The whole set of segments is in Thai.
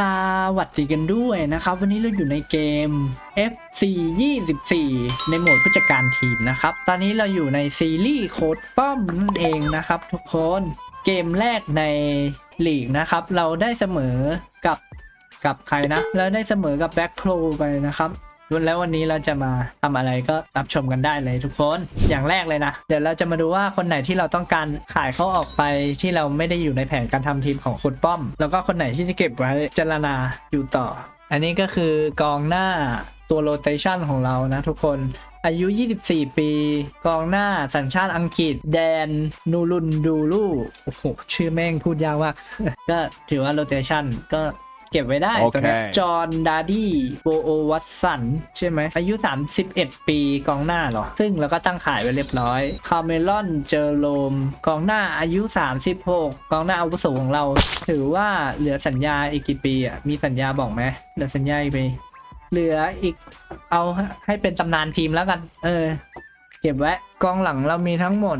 สวัสดีกันด้วยนะครับ วันนี้เราอยู่ในเกม FC 24 ในโหมดผู้จัดการทีมนะครับ ตอนนี้เราอยู่ในซีรีส์โค้ดป้อมนั่นเองนะครับ ทุกคนเกมแรกในลีกนะครับ เราได้เสมอกับกับใครนะ เราได้เสมอกับแบ็คโ o ไปนะครับ แล้ววันนี้เราจะมาทำอะไรก็รับชมกันได้เลยทุกคน อย่างแรกเลยนะ เดี๋ยวเราจะมาดูว่าคนไหนที่เราต้องการขายเขาออกไปที่เราไม่ได้อยู่ในแผนการทำทีมของคุณป้อม แล้วก็คนไหนที่จะเก็บไว้เจรนาอยู่ต่อ อันนี้ก็คือกองหน้าตัวโรเตชันของเรานะทุกคนอายุ 24 ปี กองหน้าสัญชาติอังกฤษ แดน นูรุนดูลูโอ้โห ชื่อแม่งพูดยากมาก ก็ถือว่าโรเตชันก็ เก็บไว้ได้โอเคตัวเนี้ยจอห์นดาร์ดี้โบโอวัตสันใช่ไหม อายุ 31 ปีกองหน้าเหรอ ซึ่งเราก็ตั้งขายไว้เรียบร้อย คาเมลอนเจอโรมกองหน้าอายุ 36 กองหน้าอาวุโสของเรา ถือว่าเหลือสัญญาอีกกี่ปีอะ มีสัญญาบอกไหมเหลือสัญญาอีกปีเหลืออีกเอาให้เป็นตำนานทีมแล้วกัน เออ เก็บไว้กองหลังเรามีทั้งหมด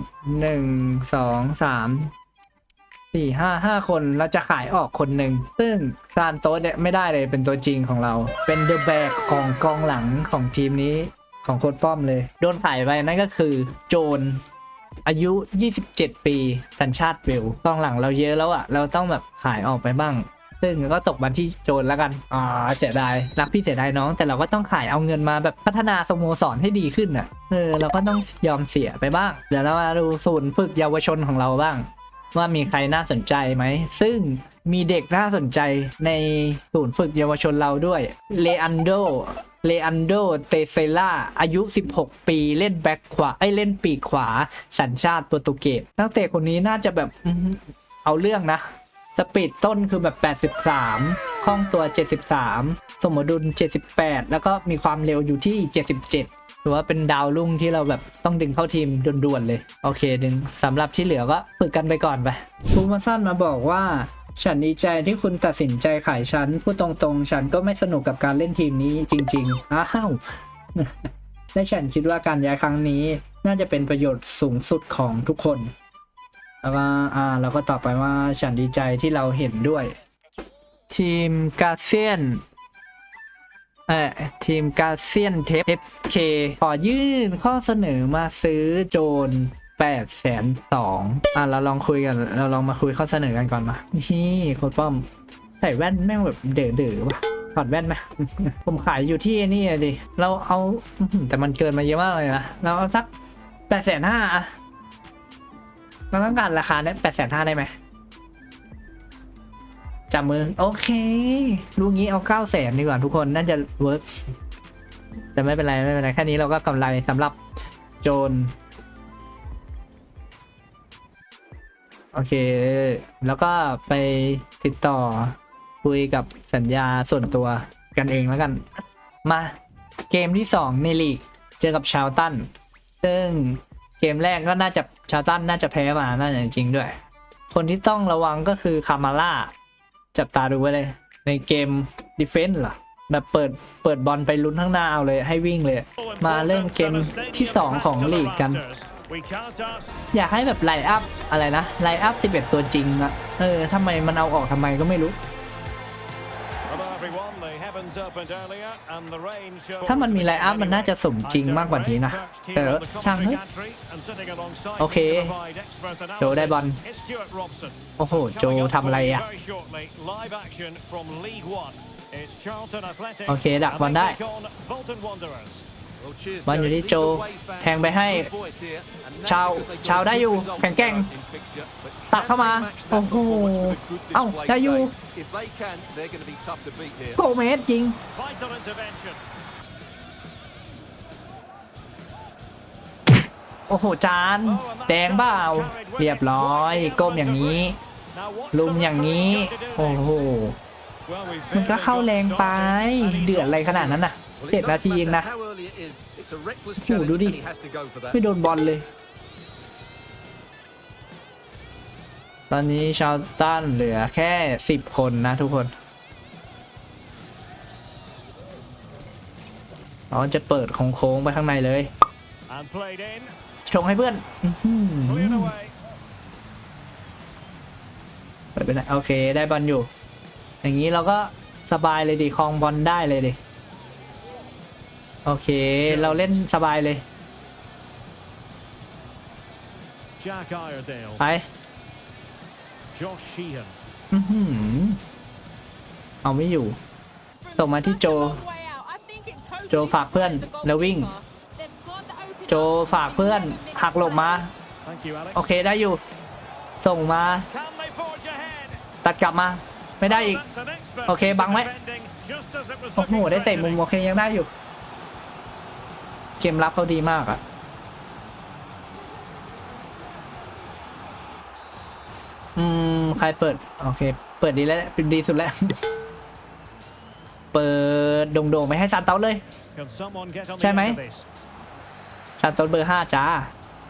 1 2 3 สี่ห้าห้าคนเราจะขายออกคนหนึ่งซึ่งซานโตสเนี่ยไม่ได้เลยเป็นตัวจริงของเรา เป็นเดอะแบกของกองหลังของทีมนี้ของโค้ดป้อมเลย โดนขายไปนั่นก็คือโจนอายุ 27 ปี สัญชาติเวลกองหลังเราเยอะแล้วอะเราต้องแบบขายออกไปบ้าง ซึ่งก็ตกบันที่โจนแล้วกัน อ่าเสียดาย รักพี่เสียดายน้อง แต่เราก็ต้องขายเอาเงินมาแบบพัฒนาสโมสรให้ดีขึ้นอะเออ เราก็ต้องยอมเสียไปบ้าง เดี๋ยวเรามาดูศูนย์ฝึกเยาวชนของเราบ้าง ว่ามีใครน่าสนใจไหม ซึ่งมีเด็กน่าสนใจในศูนย์ฝึกเยาวชนเราด้วยเลอันโดเลอันโด เตเซล่า อายุ 16 ปี เล่นแบ็คขวา ไอเล่นปีกขวา สัญชาติโปรตุเกส นักเตะคนนี้น่าจะแบบเอาเรื่องนะ สปีดต้นคือแบบ 83 คล่องตัว 73 สมดุล 78 แล้วก็มีความเร็วอยู่ที่ 77 ถือว่าเป็นดาวรุ่งที่เราแบบต้องดึงเข้าทีมด่วนๆเลย โอเคดึงสำหรับที่เหลือก็ฝึกกันไปก่อนไปฟูมาสั้นมาบอกว่าฉันดีใจที่คุณตัดสินใจขายฉันพูดตรงๆ ฉันก็ไม่สนุกกับการเล่นทีมนี้จริงๆ อ้าว และฉันคิดว่าการย้ายครั้งนี้ น่าจะเป็นประโยชน์สูงสุดของทุกคน แล้วก็อ่าเราก็ตอบไปว่าฉันดีใจที่เราเห็นด้วย ทีมกาเซียนเอ่อ ทีมกาเซียนเทป FK ขอยื่นข้อเสนอมาซื้อโจน8 2 0 0 0อะเราลองคุยกัน เราลองมาคุยข้อเสนอกันก่อนมานี่โค้ดป้อม ใส่แว่นแม่งแบบเด๋อดๆว่ะถอดแว่นไหมผมขายอยู่ที่นี่ดิ เราเอาแต่มันเกินมาเยอะมากเลยนะ เราเอาสักแปดแสนห้าเราต้องการราคาเนี้ยแปดแสนห้าได้ไหม จับมือ โอเค ลูกนี้เอาเก้าแสนดีกว่าทุกคนน่าจะเวิร์กแต่ไม่เป็นไร ไม่เป็นไร แค่นี้เราก็กำไรสำหรับโจน โอเค แล้วก็ไปติดต่อคุยกับสัญญาส่วนตัวกันเองแล้วกัน มาเกมที่ 2 ในลีก เจอกับชาวตัน ซึ่งเกมแรกก็น่าจะชาวตันน่าจะแพ้มาน่าจะจริงด้วย คนที่ต้องระวังก็คือคามาร่า จับตาดูไว้เลย ในเกมดิเฟนส์เหรอแบบเปิดเปิดบอลไปลุ้นข้างหน้าเอาเลยให้วิ่งเลย มาเริ่มเกมที่ 2 ของลีกกัน อยากให้แบบไลน์อัพอะไรนะไลน์อัพ11 ตัวจริงอะเออทำไมมันเอาออกทำไมก็ไม่รู้ ถ้ามันมีไลน์อัพมันน่าจะสมจริงมากกว่านี้นะ แต่ช่างเถอะโอเค โจได้บอลโอ้โห โจทำอะไรอะโอเค ดักบอลได้บอลอยู่ที่โจ แทงไปให้ ชาว ชาวได้อยู่ แข็งแกร่ง ตัดเข้ามา โอ้โห เอ้าได้อยู่โกเมสยิง โอ้โห จาน แดงเปล่าเรียบร้อย ก้มอย่างนี้ ลุมอย่างนี้ โอ้โห มันก็เข้าแรงไป เดือดอะไรขนาดนั้นน่ะเจ็ดนาทีเองนะโอ้โหดูดิ ไม่โดนบอลเลย ตอนนี้ชาวต้านเหลือแค่สิบคนนะทุกคนเราจะเปิดโค้งๆไปข้างในเลยชงให้เพื่อนอื้อหือเปิดไปไหนโอเคได้บอลอยู่ อย่างนี้เราก็สบายเลยดิคลองบอลได้เลยดิ โอเค เราเล่นสบายเลย Jack Iredale, ไป เอาไม่อยู่ ส่งมาที่โจ โจฝากเพื่อนแล้ววิ่ง โจฝากเพื่อน หักหลบมา thank you, Alex. โอเคได้อยู่ ส่งมา Can they forge ahead? ตัดกลับมา ไม่ได้อีก That's an expert โอเค piece of บังไว้ defending, just as it was โอ้โห looking ได้เตะมุม threatening. โอเคยังได้อยู่ เกมรับเขาดีมากอะ อืมใครเปิด โอเค เปิดดีแล้วเป็นดีสุดแล้ว เปิดโด่งๆไปให้ซานโต้เลย Can someone get on the ใช่ไหม end of this? ซานโต้เบอร์ห้าจ้า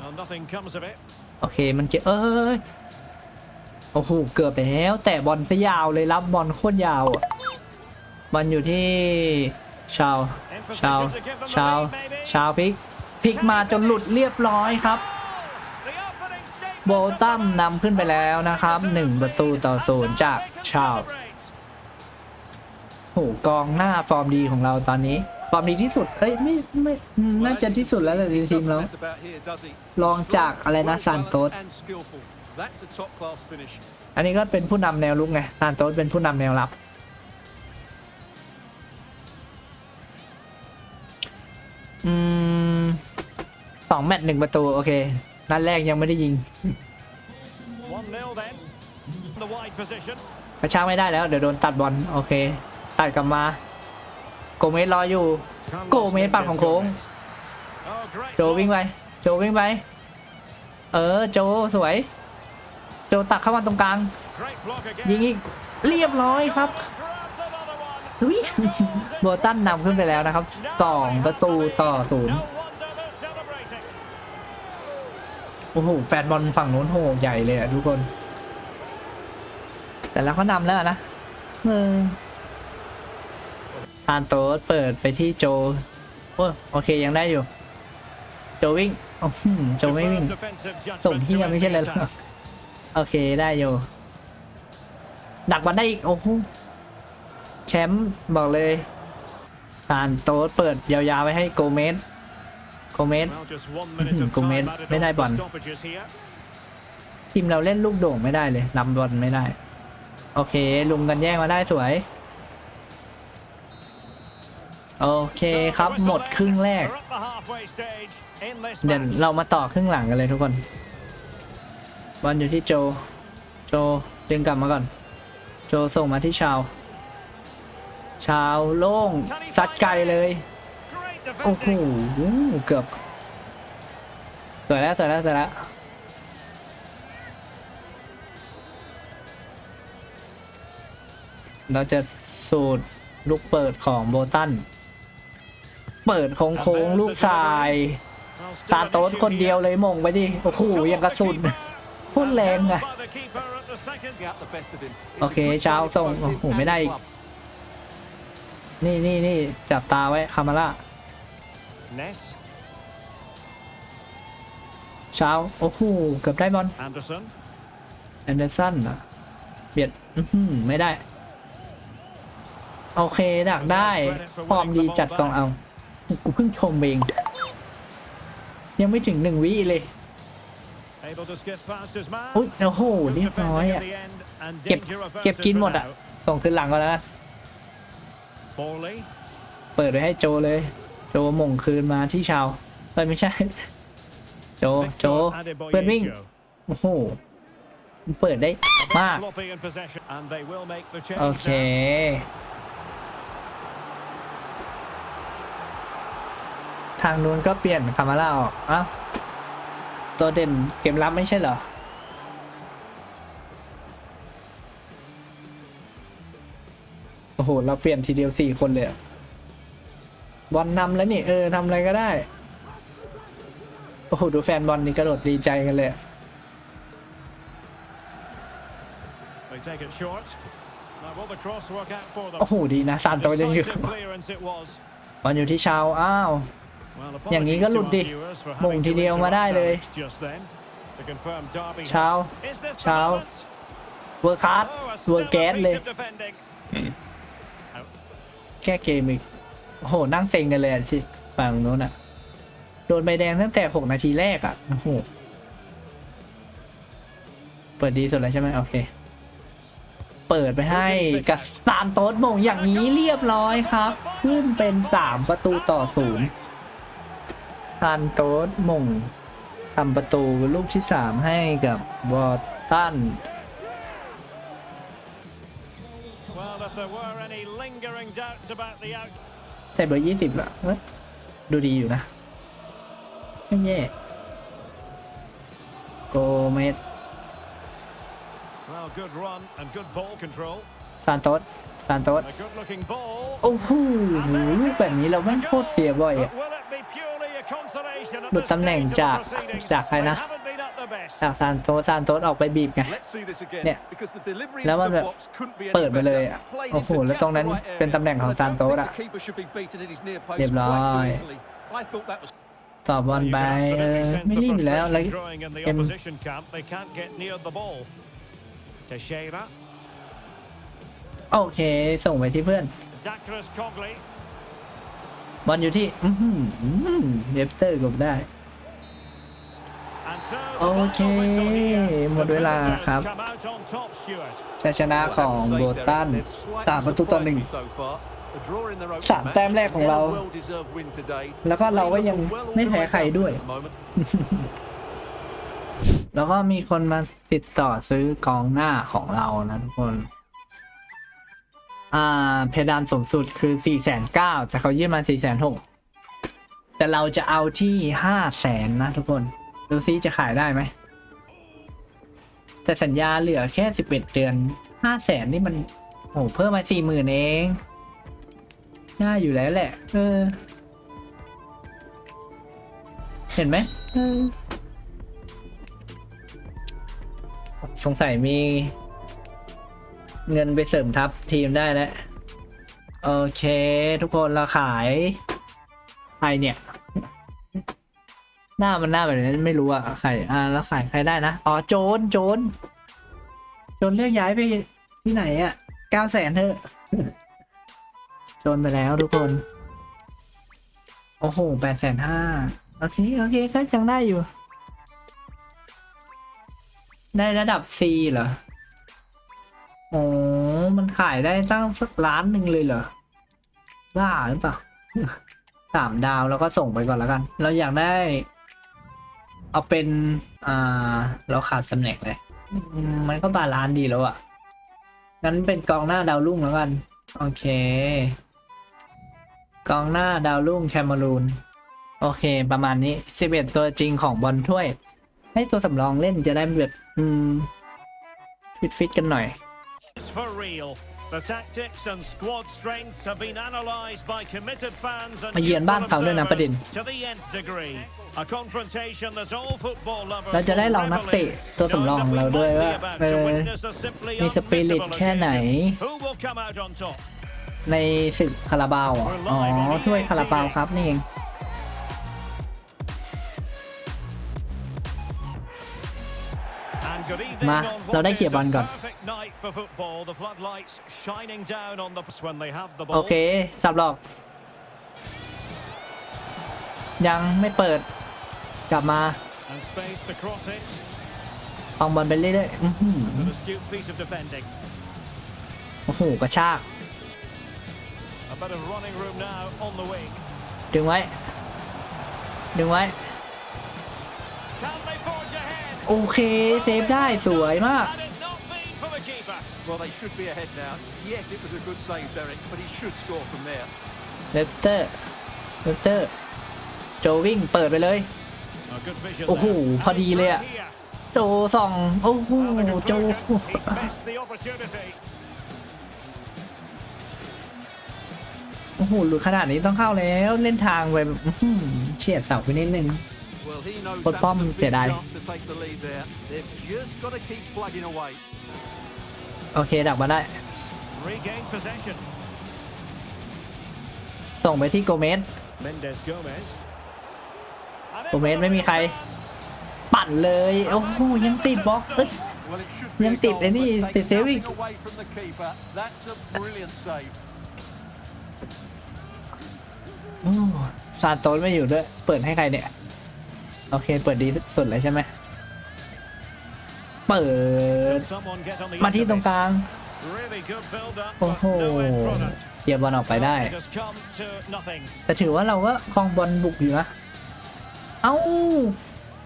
Well, nothing comes of it. โอเคมันเก็บเอ้ยโอ้โหเกือบไปแล้ว แต่บอลซะยาวเลยรับบอลโคตรยาวอะบอลอยู่ที่ชาว In ชาว position to give them the ชาว lead, maybe. ชาวพลิกพลิกมาจนหลุดเรียบร้อยครับ The opening statement โบตัมนำขึ้นไปแล้วนะครับ 1 ประตูต่อศูนย์จากชาวโอ้โหกองหน้าฟอร์มดีของเราตอนนี้ ฟอร์มดีที่สุดเอ้ยไม่ไม่น่าจะที่สุดแล้วแหละในทีมเรารองจากอะไรนะซานโตสอันนี้ก็เป็นผู้นำแนวลุกไงซานโตสเป็นผู้นำแนวรับอืมสองแมตช์หนึ่งประตู โอเค นัดแรกยังไม่ได้ยิง1-0 then. The wide position. กระชากไม่ได้แล้ว เดี๋ยวโดนตัดบอลโอเค ตัดกลับมา โกเมสรออยู่ โกเมสปัดของโค้ง Oh, great โจวิ่งไป โจวิ่งไป เออโจสวย โจตักเข้ามาตรงกลาง Great block again. ยิงอีก เรียบร้อยครับ Grabs another one. อุ๊ยโบตันนำขึ้นไปแล้วนะครับสองประตูต่อศูนย์ โอ้โห แฟนบอลฝั่งโน้นโหใหญ่เลยอะทุกคน แต่แล้วเขานำแล้วนะเออซานโตสเปิดไปที่โจ โอ้โอเคยังได้อยู่ โจวิ่งโอ้โหโจไม่วิ่ง ส่งที่ยังไม่ใช่เลย end the attack. โอเคได้อยู่ ดักบอลได้อีก โอ้โห แชมป์บอกเลยซานโตสเปิดยาวๆไว้ให้โกเมส โกเมส Well, just one minute of กูเมน time added ไม่ได้ on บอล for stoppages here. ทีมเราเล่นลูกโด่งไม่ได้เลยลำบอลไม่ได้ โอเค ลุมกันแย่งมาได้สวย โอเคครับหมดครึ่งแรก We're at the halfway stage in this เดี๋ยว match. เรามาต่อครึ่งหลังกันเลยทุกคนบอลอยู่ที่โจ โจดึงกลับมาก่อน โจส่งมาที่ชาว ชาวโล่งซัดไกลเลย Great โอ้โหเกือบสวยแล้วสวยแล้วสวยแล้วเราจะสูตรลูกเปิดของโบตัน เปิดโค้งๆลูกทราย Well, still ซาโต้นคนเดียวเลยมงไปดิ โอ้โหยังกระสุนโคตรแรงอะโอเคเช้าส่ง โอ้โห ไม่ได้อีก นี่นี่นี่จับตาไว้ คามาร่า Ness, เช้าโอ้โหเกือบได้บอล Anderson. แอนเดอร์สันอะเบียดอื้อหือไม่ได้ โอเค ดักได้ฟอร์มดีจัดกองเอา กูเพิ่งชมเอง ยังไม่ถึงหนึ่งวิเลย Able to skip past his man. อุ๊ยโอ้โห Good เรียบร้อย defending อะ at the end and เก็บ danger averted เก็บกิน for หมดอะ now. ส่งขึ้นหลังก็แล้วกัน Bowley. เปิดไว้ให้โจเลย โจมงคืนมาที่ชาวเอ้ยไม่ใช่ โจ โจเพื่อนวิ่ง โอ้โห เปิดได้มาก โอเค ทางนู้นก็เปลี่ยนคามาร่าออกอ้าวตัวเด่นเกมรับไม่ใช่เหรอโอ้โห เราเปลี่ยนทีเดียวสี่คนเลยอะ บอลนำแล้วนี่เออทำอะไรก็ได้ โอ้โห ดูแฟนบอลนี่กระโดดดีใจกันเลยอะ They take it short. Now will the cross work out for them? โอ้โห ดีนะซานโตยังอยู่ Decisive clearance it was. บอลอยู่ที่ชาว อ้าว Well, อย่างนี้ก็ apologies หลุด to ดิ our viewers for มง having ที to เดียวมาได้เลย interrupt Alex just then. To confirm Derby เช้า has- Is this the เช้า moment? เวอร์คัส Oh, a เวอร์แก๊ส stellar เลย piece of defending. Now แก้เกมอีก โอ้โห นั่งเซ็งกันเลยที่ฝั่งโน้นอะโดนใบแดงตั้งแต่หกนาทีแรกอะโอ้โห เปิดดีสุดแล้วใช่ไหมโอเค เปิดไปให้กับสามโต๊ดมงอย่างนี้เรียบร้อยครับ ขึ้นเป็นสามประตูต่อศูนย์ซานโต๊ดมงทำประตูลูกที่สามให้กับวอร์ตัน Well, if there were any lingering doubts about the out. แต่เบอร์ยี่สิบละเอ้ยดูดีอยู่นะ ไม่แย่ โกเมส Well, good run and good ball control. ซานโตสซานโตส And a good-looking ball. โอ้โหลูกแบบนี้เราแม่งโคตรเสียบ่อย But อะ will it be purely a consolation at หลุด this ตำแหน่ง stage of the จาก proceedings? จากใครนะ They haven't been at their best. จากซานโตสซานโตสออกไปบีบไง Let's see this again. Yeah. Because the delivery แล้ว into มัน the แบบ box couldn't be any เปิดไปเลย better. อะ Played โอ้โห into แล้วตรง just นั้น the right เป็น area. ตำแหน่งของ And I ซาน don't โตส think อะ the keeper should be beaten in his near post เรียบร้อย quite so easily. I thought that was ต่อบอล You ไป can เอ absolutely อ sense ไม่ the รีบอยู่แล้วแล้ว frustration growing in the เอ็ม opposition camp. They can't get near the ball. Teixeira, โอเค ส่งไปที่เพื่อน Dacres Cogley, บอลอยู่ที่อือหือเดฟเตอร์กบได้ and so โอ the เค final whistle here. หมด The เวลา visitors ครับ come out on top, Stuart. ชัยชนะของ Well, I have to โบ say, ตัน Derek, they've slightly สามประตูต่อหนึ่ง surprised me so far. A draw in their opening สาม match, แต้มแรกของเรา and a well-deserved win today. แล้วก็เราก็ยัง They look well ไม่แพ้ organised ใครด้วย at the moment. แล้วก็มีคนมาติดต่อซื้อกองหน้าของเรานะทุกคนอ่าเพดานสูงสุดคือ4ี่แสนเก้าแต่เขายื่นมา4ี่แสนหกแต่เราจะเอาที่ห้าแสนนะทุกคน ดูซิจะขายได้ไหม แต่สัญญาเหลือแค่สิบเอ็ดเดือนห้าแสนนี่มันโหเพิ่มมาสี่หมื่นเองน่าอยู่แล้วแหละ เออ เห็นไหมออสงสัยมี เงินไปเสริมทัพทีมได้แล้ว โอเค ทุกคนเราขายใครเนี่ย หน้ามันหน้าแบบนี้ไม่รู้อะใครอ่าแล้วขาใครได้นะอ๋อโจนโจนโจนเรียกย้ายไปที่ไหนอะเก้าแสนเถอะโจนไปแล้วทุกคน โอ้โหแปดแสนห้าโอเคโอเคก็ยังได้อยู่ ได้ระดับ C เหรอโอ้มันขายได้ตั้งสักล้านหนึ่งเลยเหรอบ้าหรือเปล่าสามดาวแล้วก็ส่งไปก่อนแล้วกัน เราอยากได้ เอาเป็น อ่า เราขาดตำแหน่งเลยอืมมันก็บาลานซ์ดีแล้วอะ่ะงั้นเป็นกองหน้าดาวรุ่งแล้วกัน โอเค กองหน้าดาวรุ่งแคมารูน โอเค ประมาณนี้ 11 ตัวจริงของบอลถ้วย ให้ตัวสำรองเล่นจะได้แบบ อืม ฟิตฟิตๆกันหน่อย It's for real. The tactics and squad strengths have been analysed by committed fans and มาเยือนบ้านเขาด้วยนะประเด็น observers to the nth degree. A confrontation that all football lovers เราจะได้ลองนักเตะตัวสำรองของเราด้วยว่าเออมีสปิริตแค่ไหน Who will come out on top? ในศึกคาราบาวอะอ๋อถ้วยคาราบาวครับนี่เอง มา on เรา what ได้ is เขี่ยร์บอล a ก่อน perfect night for football. The floodlights shining down on the when they have the โอ ball. เคสับหลอก ยังไม่เปิด กลับมา And space to cross it. ฟังบอลไปเรื่อยๆอื้อหือ An astute piece of defending. โอ้โหกระชาก A bit of running room now on the wing. ดึงไว้ ดึงไว้ Can they forge ahead? โอเค เซฟได้สวยมาก Had it not been for the keeper. Well, they should be ahead now. Yes, it was a good save, Derek, but he should score from there. เลฟเตอร์เลฟเตอร์ โจวิ่งเปิดไปเลย A good vision โอ้โห there. พอดีเลยอะ And here. โจส่อง โอ้โห Well, the โจ conclusion, he's missed the opportunity. โอ้โห หลุดขนาดนี้ต้องเข้าแล้ว เล่นทางไปแบบอื้อหือเฉียดเสาไปนิดนึง Well, he knows But that Bom was a big said I- chance to take the lead there. They've just got to keep plugging away. โอเค ดักมาได้ Regained possession. ส่งไปที่โกเมส Mendes Gomez. And in Gomez with a ไม่มี real ใคร chance. ปั่นเลย โอ้โห ยังติดบล็อกเอ้ย Well, it should be a ยังติด goal, ไอ้นี่ but ติด takes เซฟอีก nothing away from the keeper. That's a brilliant save. โอ้ซานโตสไม่อยู่ด้วย เปิดให้ใครเนี่ย โอเค เปิดดีสุดเลยใช่ไหม เปิด Someone get on the มาที่ end ต of รง it. กลาง Really good build-up, โอ้ but โห no end product. เคลียร์บอลออกไปได้ It has come to nothing. แต่ถือว่าเราก็ครองบอลบุกอยู่นะ เอ้า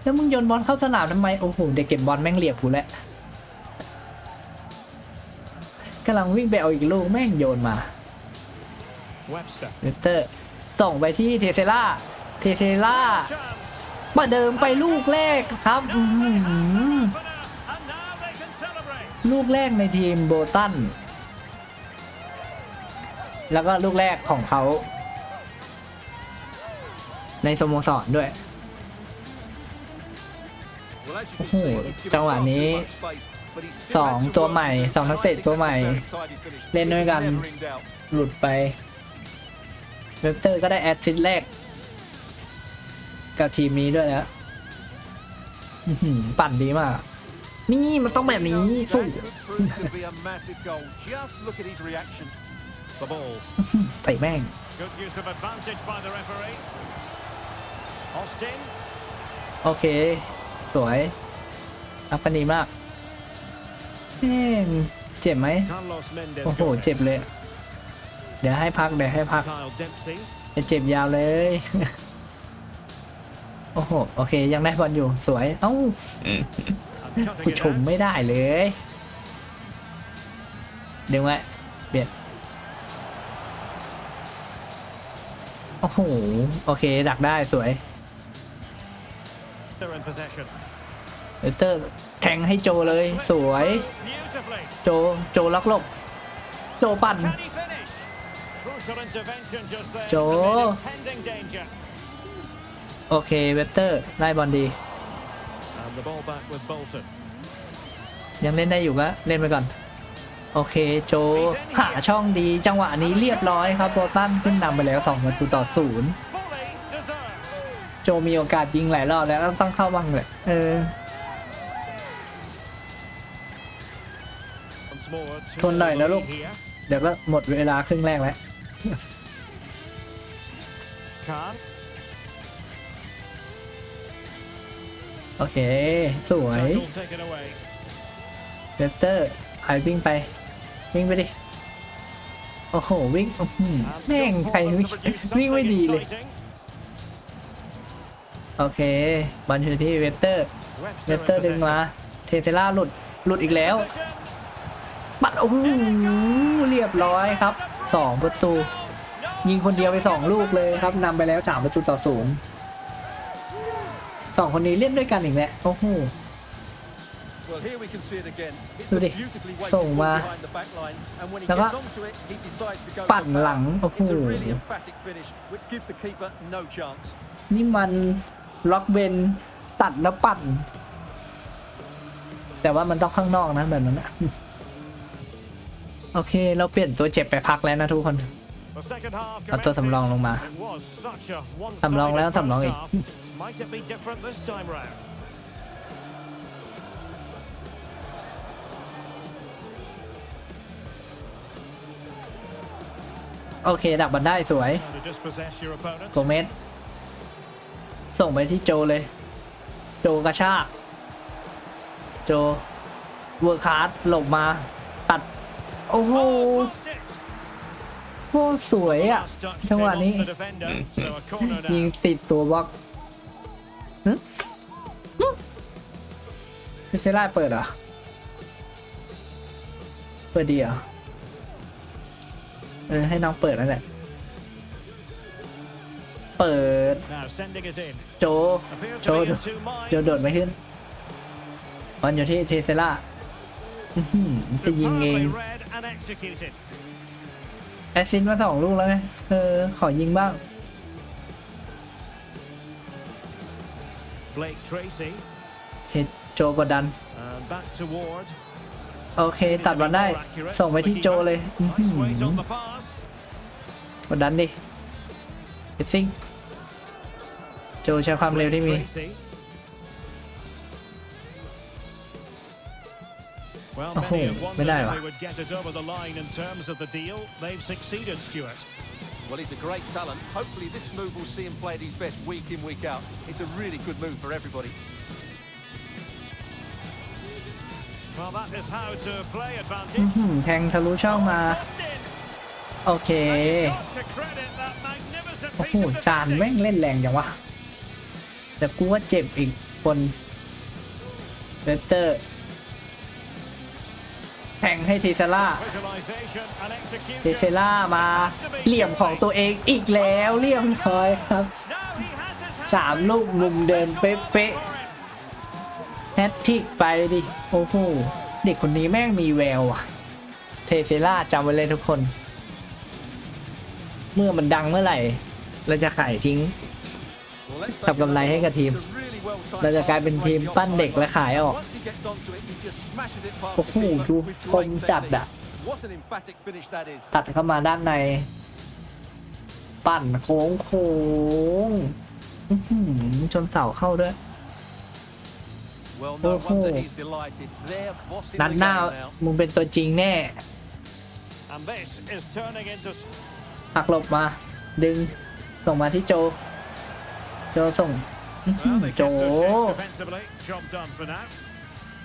แล้วมึงโยนบอลเข้าสนามทำไม โอ้โห เด็กเก็บบอลแม่งเหลียบกูแล้วกำลังวิ่งไปเอาอีกลูกแม่งโยนมา Webster. เวสเตอร์ ส่งไปที่เทเซล่า เทเซล่า ประเดิมไปลูกแรกครับลูกแรกในทีมโบตัน แล้วก็ลูกแรกของเขา ในสโมสรด้วย โอ้โห จังหวะนี้ 2 ตัวใหม่ 2 นักเตะตัวใหม่ เล่นด้วยกัน หลุดไปเวสเตอร์ก็ได้แอดซิสแรก กับทีมนี้ด้วยนะปั่นดีมาก นี่มันต้องแบบนี้สู้เตะแม่ง โอเค สวยอัปนีมากเจ็บไหมโอ้โห เจ็บเลย เดี๋ยวให้พัก เดี๋ยวให้พักจะเจ็บยาวเลย โอ้โห โอเค ยังได้บอลอยู่ สวย เอ้า And กู cutting it ชม out. ไม่ได้เลย เดี๋ยวไงเบียดโอ้โห โอเค ดักได้สวย They're in possession. เดเตอร์แทงให้โจเลย สวย Beautifully. โจ โจล็อกหลบ โจปั่น Can he โอเคเวสเตอร์ได้บอลดี And the ball back with Bolton. ยังเล่นได้อยู่ก็เล่นไปก่อน โอเคโจหาช่องดีจังหวะนี้เรียบร้อยครับโบตันขึ้นนำไปแล้ว2ประตูต่อศูนย์ Fully deserved. โจมีโอกาสยิงหลายรอบแล้วต้องเข้าบ้างเลยเออ Once more to ทนหน่อยนะลูก the lead here. เดี๋ยวก็หมดเวลาครึ่งแรกแล้ว โอเค สวยเวสเตอร์ใครวิ่งไป วิ่งไปดิ โอ้โห วิ่งแม่งใครวิ่งวิ่งไม่ดีเลย โอเคบอลอยู่ที่เวสเตอร์เวสเตอร์ดึงมา เทเทล่าหลุด หลุดอีกแล้ว ปัด โอ้โห เรียบร้อยครับสองประตู ยิงคนเดียวไปสองลูกเลยครับนำไปแล้วสามประตูต่อศูนย์ สองคนนี้เล่นด้วยกันอีกแล้วโอ้โห Well, here we can see it again. It's ดู a ดิ beautifully weighted ส่ง ball มา behind the back line, and when he แล้วก็ gets onto it, he decides to go ปั่น for หลัง power. โอ้โห It's a really emphatic finish, which gives the keeper no chance. นี่มันล็อกเบนตัดแล้วปั่น แต่ว่ามันต้องข้างนอกนะแบบนั้นนะโอเค เราเปลี่ยนตัวเจ็บไปพักแล้วนะทุกคน The second half เอาตัวสำรองลงมา It was such a one-sided สำรองแล้วสำรองอีก first half. Might it be different this time round? โอเคดักบอลได้สวย How to dispossess your opponent. โกเมสส่งไปที่โจเลย โจกระชาก โจเวอร์คาร์ดหลบมา ตัด โอ้โห Oh, blocked it. โคตรสวยอะ Last touch จังหวะ came นี้ off the defender, so a corner ยิง now. ติดตัวบล็อกหึ หึพิเซล่าเปิดเหรอ เปิดดีเหรอ เออ ให้น้องเปิดนั่นแหละ เปิด Now sending it in. โจ Appeared โจ to be โด in two minds. โจโดดไม่ขึ้นบอลอยู่ที่เทเซล่าอื้อหือจะยิงเอง Superbly read and executed. แอสซินมาสองลูกแล้วไง เออ ขอยิงบ้าง Blake Tracy โอเคโจกดดัน and back to Ward. โอเค ตัดบอลได้ ส่งไปที่โจเลยอื้อหื Nice weight อ on the pass. กดดันดิเอซิงโจใช้ความเร็วที่มี Blake Tracy. Well, Oh, many have ไม่ wondered ได้ if ว่ะ they would get it over the line in terms of the deal. They've succeeded, Stuart. Well, he's a great talent. Hopefully, this move will see him play at his best week in, week out. It's a really good move for everybody. Well, that is how to play อื้อ advantage. หือแทงทะลุช่องมา Justin, โอเค and you've got to credit that magnificent โอ้โห piece of จานแม่ง defending. เล่นแรงจังวะ แต่กูว่าเจ็บอีกคนเวเตอร์ แทงให้ทีเซล่า Visualization and เท execution. เซล่ามาเหลี่ยมของตัวเองอีกแล้วเรียบร้อยครับ Now he has his hands สามลูกมุมเดินเป๊ะ for it. ๆแฮตทริกไปดิโอ้โหเด็กคนนี้แม่งมีแววอะเทเซล่าจำไว้เลยทุกคน เมื่อมันดังเมื่อไหร่ เราจะขายทิ้ง Well, let's ทำกำไรให้กับทีม It's a really well-timed เราจะกลายเป็นทีม pass. ปั้นเด็กและขายออก Once he gets onto it, he just smashes it past โอ้โห the keeper ดู with คม great จัด technique. อะ What an emphatic finish that is. ตัดเข้ามาด้านใน ปั่นโค้งโค้งอื้อหือชนเสาเข้าด้วย Well, no Oh, wonder oh. he's delighted. They're bossing นัด the หน้า game now. มึงเป็นตัวจริงแน่ And this is turning into หักหลบมา ดึง ส่งมาที่โจ โจส่ง อื้อหื Well, อ they โจ kept their shape defensively. Job done for now.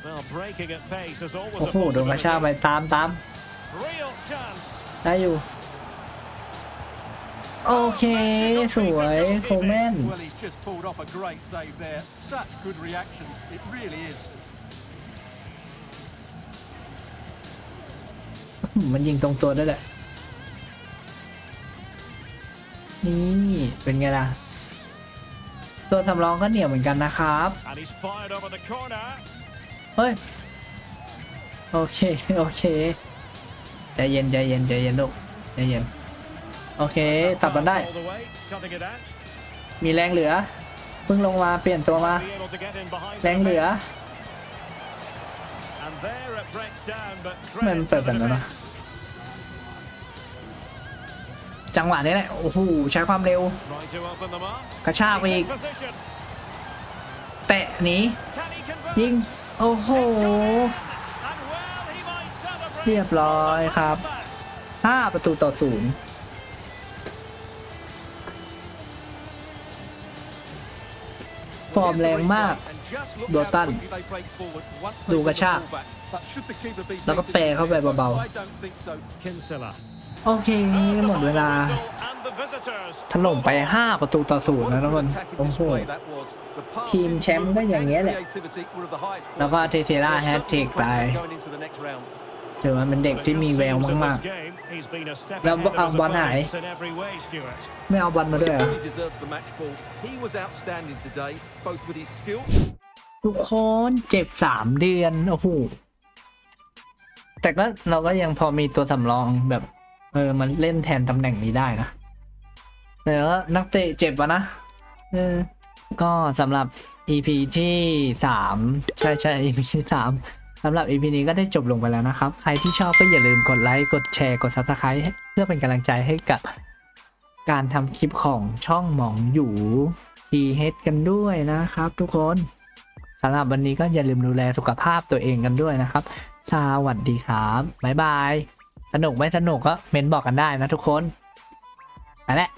Well, breaking at pace is always โอ้ a โหโดนกระชากไป possibility. ตามตาม Real chance. ได้อยู่ โอเค สวยโคแมน Well, he's just pulled off a great save there. Such good reactions. It really is. มันยิงตรงตัวด้วยแหละ นี่ เป็นไงล่ะ ตัวสำรองก็เหนียวเหมือนกันนะครับ And he's fired over the corner. เฮ้ย โอเค โอเค ใจเย็นใจเย็นใจเย็นลูกใจเย็น โอเค ตัดมันได้ All the way, cutting it out. มีแรงเหลือ เพิ่งลงมาเปลี่ยนตัวมา Be able to get in behind แรงเหลือ the defence. And there it breaks down, but มัน credit เปิ to ด the แบบนั้นนะ จังหวะนี้แหละโอ้โหใช้ความเร็ว กระชากไปอีก แตะหนียิง โอ้โห เรียบร้อยครับ 5 ประตูต่อศูนย์ฟอร์มแรงมากโดตัน ดูกระชาก แล้วก็แปรเข้าไปเบา Kinsella. โอเค หมดเวลา ถล่มไป 5 ประตูต่อศูนย์นะทุกคนโอ้โหทีมแชมป์ก็อย่างเงี้ยแหละ แล้วก็เทเทล่าแฮตทริกไปถือว่าเป็นเด็กที่มีแววมากๆ แล้วเอาบอลหาย ไม่เอาบอลมาด้วยทุกคนเจ็บสามเดือน โอ้โห แต่ก็เราก็ยังพอมีตัวสำรองแบบ เออ มันเล่นแทนตำแหน่งนี้ได้นะแต่ว่านักเตะเจ็บอะนะเออก็สำหรับ EP ที่สามใช่ใช่ EP ที่สามสำหรับ EP นี้ก็ได้จบลงไปแล้วนะครับ ใครที่ชอบก็อย่าลืมกดไลค์กดแชร์กด Subscribe เพื่อเป็นกำลังใจให้กับการทำคลิปของช่องหมองอยู่ TH กันด้วยนะครับทุกคนสำหรับวันนี้ก็อย่าลืมดูแลสุขภาพตัวเองกันด้วยนะครับ สวัสดีครับ บ๊ายบาย สนุกไม่สนุกก็เมนบอกกันได้นะทุกคนไปแล้ว